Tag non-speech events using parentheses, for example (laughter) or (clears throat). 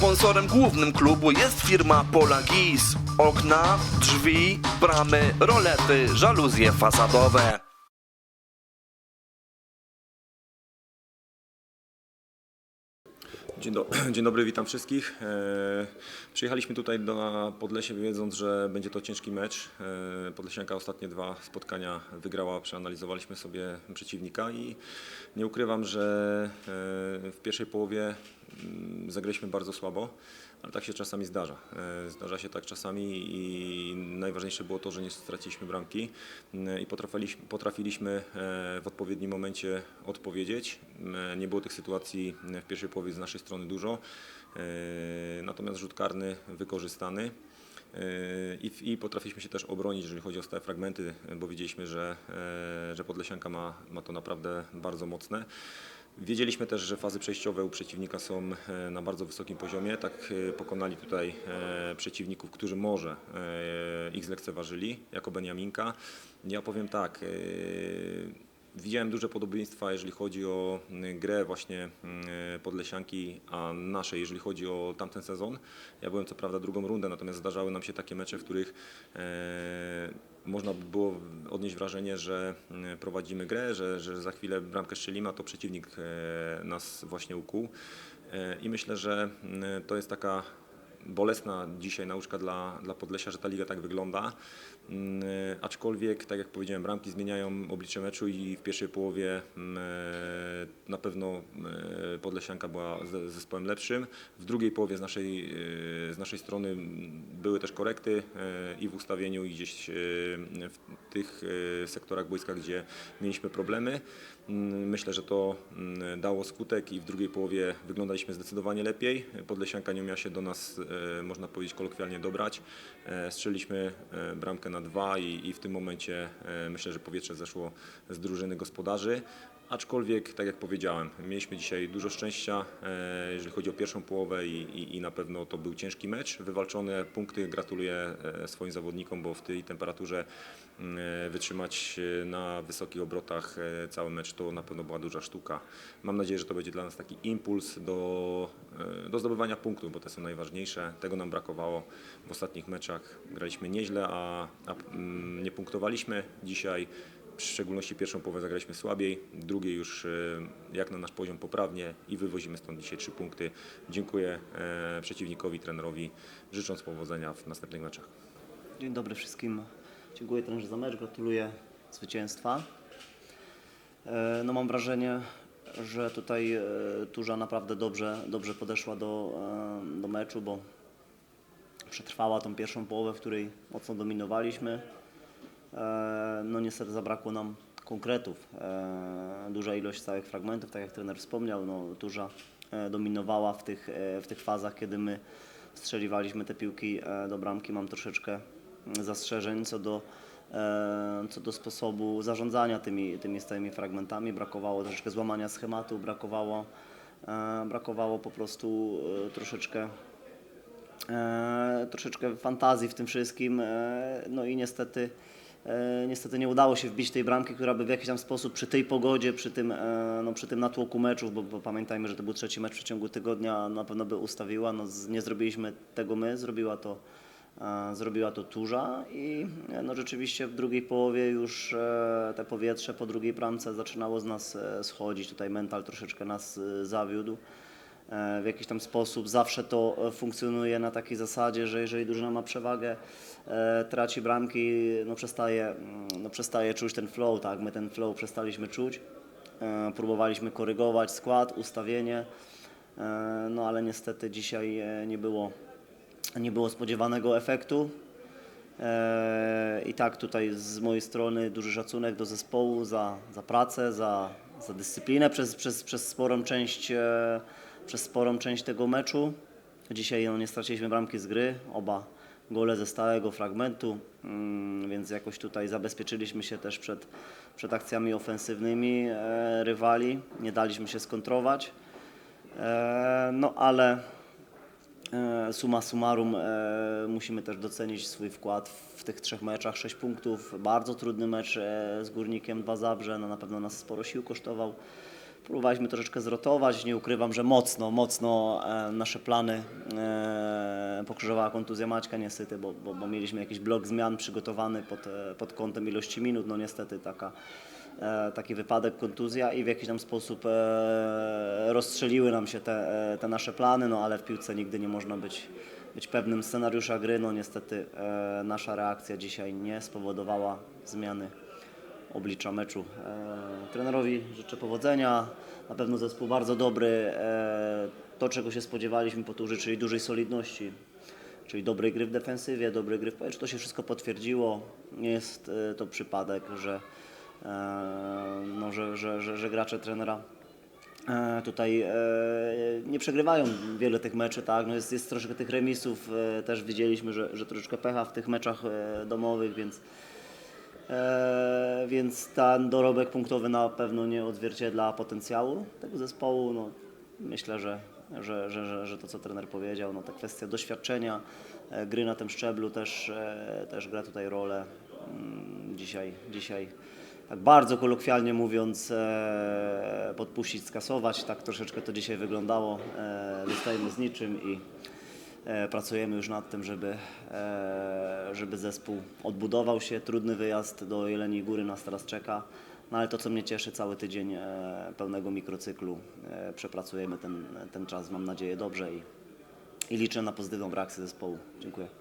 Sponsorem głównym klubu jest firma Pola Gis. Okna, drzwi, bramy, rolety, żaluzje fasadowe. Dzień, do, (clears throat) dzień dobry, witam wszystkich. E, przyjechaliśmy tutaj do Podlesie wiedząc, że będzie to ciężki mecz. E, Podlesianka ostatnie dwa spotkania wygrała, przeanalizowaliśmy sobie przeciwnika i nie ukrywam, że e, w pierwszej połowie mm, zagraliśmy bardzo słabo, ale tak się czasami zdarza. E, Zdarza się tak czasami i najważniejsze było to, że nie straciliśmy bramki mm, i potrafiliśmy, e, w odpowiednim momencie odpowiedzieć. E, Nie było tych sytuacji w pierwszej połowie z naszej strony dużo, e, natomiast rzut karny wykorzystany. I, I potrafiliśmy się też obronić, jeżeli chodzi o stałe fragmenty, bo widzieliśmy, że, e, że Podlesianka ma, ma to naprawdę bardzo mocne. Wiedzieliśmy też, że fazy przejściowe u przeciwnika są e, na bardzo wysokim poziomie. Tak e, pokonali tutaj e, przeciwników, którzy może ich zlekceważyli, jako Beniaminka. Ja powiem tak, Widziałem duże podobieństwa, jeżeli chodzi o mm, grę właśnie mm, Podlesianki, a naszej, jeżeli chodzi o tamten sezon. Ja byłem co prawda drugą rundę, natomiast zdarzały nam się takie mecze, w których e, można by było odnieść wrażenie, że mm, prowadzimy grę, że, że za chwilę bramkę strzelimy, a to przeciwnik e, nas właśnie ukuł. E, I myślę, że to jest taka bolesna dzisiaj nauczka dla, dla Podlesia, że ta liga tak wygląda. Mm, Aczkolwiek, tak jak powiedziałem, bramki zmieniają oblicze meczu i w pierwszej połowie mm, e, na pewno e, Podlesianka była ze- zespołem lepszym. W drugiej połowie z naszej, e, z naszej strony były też korekty i w ustawieniu, i gdzieś w tych e, sektorach boiska, gdzie mieliśmy problemy. Mm, Myślę, że to mm, dało skutek i w drugiej połowie wyglądaliśmy zdecydowanie lepiej. Podlesianka nie umiała się do nas, e, można powiedzieć, kolokwialnie dobrać. E, Strzeliśmy bramkę na dwa i, i w tym momencie myślę, że powietrze zeszło z drużyny gospodarzy. Aczkolwiek, tak jak powiedziałem, mieliśmy dzisiaj dużo szczęścia, e, jeżeli chodzi o pierwszą połowę i, i, i na pewno to był ciężki mecz. Wywalczone punkty gratuluję e, swoim zawodnikom, bo w tej temperaturze e, wytrzymać na wysokich obrotach cały mecz to na pewno była duża sztuka. Mam nadzieję, że to będzie dla nas taki impuls do, do zdobywania punktów, bo te są najważniejsze. Tego nam brakowało w ostatnich meczach. Graliśmy nieźle, a, a nie punktowaliśmy. Dzisiaj w szczególności pierwszą połowę zagraliśmy słabiej, drugiej już e, jak na nasz poziom poprawnie i wywozimy stąd dzisiaj trzy punkty. Dziękuję e, przeciwnikowi, trenerowi, życząc powodzenia w następnych meczach. Dzień dobry wszystkim. Dziękuję trenerze za mecz, gratuluję zwycięstwa. E, No mam wrażenie, że tutaj Turza naprawdę dobrze, dobrze podeszła do, do meczu, bo przetrwała tą pierwszą połowę, w której mocno dominowaliśmy. E, No niestety zabrakło nam konkretów. E, Duża ilość stałych fragmentów, tak jak trener wspomniał, no, Turza e, dominowała w tych, w tych fazach, kiedy my strzeliwaliśmy te piłki do bramki. Mam troszeczkę zastrzeżeń co do, co do sposobu zarządzania tymi, tymi stałymi fragmentami. Brakowało troszeczkę złamania schematu, brakowało, brakowało po prostu troszeczkę troszeczkę fantazji w tym wszystkim. No i niestety, niestety nie udało się wbić tej bramki, która by w jakiś tam sposób przy tej pogodzie, przy tym, e, no, przy tym natłoku meczów, bo, bo pamiętajmy, że to był trzeci mecz w przeciągu tygodnia, na pewno by ustawiła. No, nie zrobiliśmy tego my, zrobiła to. e, Zrobiła to Turza i e, no, rzeczywiście w drugiej połowie już e, te powietrze po drugiej bramce zaczynało z nas e, schodzić. Tutaj mental troszeczkę nas e, zawiódł e, w jakiś tam sposób. Zawsze to e, funkcjonuje na takiej zasadzie, że jeżeli drużyna ma przewagę, e, traci bramki, no przestaje, mm, no przestaje czuć ten flow, tak? My ten flow przestaliśmy czuć. E, Próbowaliśmy korygować skład, ustawienie, e, no ale niestety dzisiaj e, nie było, nie było spodziewanego efektu. E, I tak tutaj z mojej strony duży szacunek do zespołu za, za pracę, za, za dyscyplinę przez, przez, przez, sporą część, e, przez sporą część tego meczu. Dzisiaj no, nie straciliśmy bramki z gry, oba gole ze stałego fragmentu, mm, więc jakoś tutaj zabezpieczyliśmy się też przed, przed akcjami ofensywnymi e, rywali, nie daliśmy się skontrować. E, no ale E, Summa summarum musimy też docenić swój wkład w tych trzech meczach. Sześć punktów, bardzo trudny mecz z Górnikiem, dwa Zabrze, no na pewno nas sporo sił kosztował. Próbowaliśmy troszeczkę zrotować, nie ukrywam, że mocno, mocno e, nasze plany e, pokrzyżowała kontuzja Maćka niestety, bo, bo, bo mieliśmy jakiś blok zmian przygotowany pod, e, pod kątem ilości minut, no niestety taka, taki wypadek, kontuzja i w jakiś tam sposób rozstrzeliły nam się te, te nasze plany, no ale w piłce nigdy nie można być, być pewnym scenariusza gry, no niestety nasza reakcja dzisiaj nie spowodowała zmiany oblicza meczu. E, trenerowi życzę powodzenia. Na pewno zespół bardzo dobry. E, to, czego się spodziewaliśmy powtórzy, czyli dużej solidności, czyli dobrej gry w defensywie, dobrej gry w powietrzu. To się wszystko potwierdziło. Nie jest e, to przypadek, że, no, że, że, że, że gracze trenera Tutaj nie przegrywają wiele tych meczy, tak? No jest, jest troszkę tych remisów, też widzieliśmy, że, że troszeczkę pecha w tych meczach domowych, więc, więc ten dorobek punktowy na pewno nie odzwierciedla potencjału tego zespołu. No, myślę, że, że, że, że, że to, co trener powiedział, no, ta kwestia doświadczenia, e, gry na tym szczeblu też, e, też gra tutaj rolę. Mm, Dzisiaj, dzisiaj tak bardzo kolokwialnie mówiąc, e, podpuścić, skasować. Tak troszeczkę to dzisiaj wyglądało. E, zostajemy z niczym i e, pracujemy już nad tym, żeby, e, żeby zespół odbudował się. Trudny wyjazd do Jeleniej Góry nas teraz czeka. No ale to, co mnie cieszy, cały tydzień e, pełnego mikrocyklu. E, przepracujemy ten, ten czas, mam nadzieję, dobrze i, i liczę na pozytywną reakcję zespołu. Dziękuję.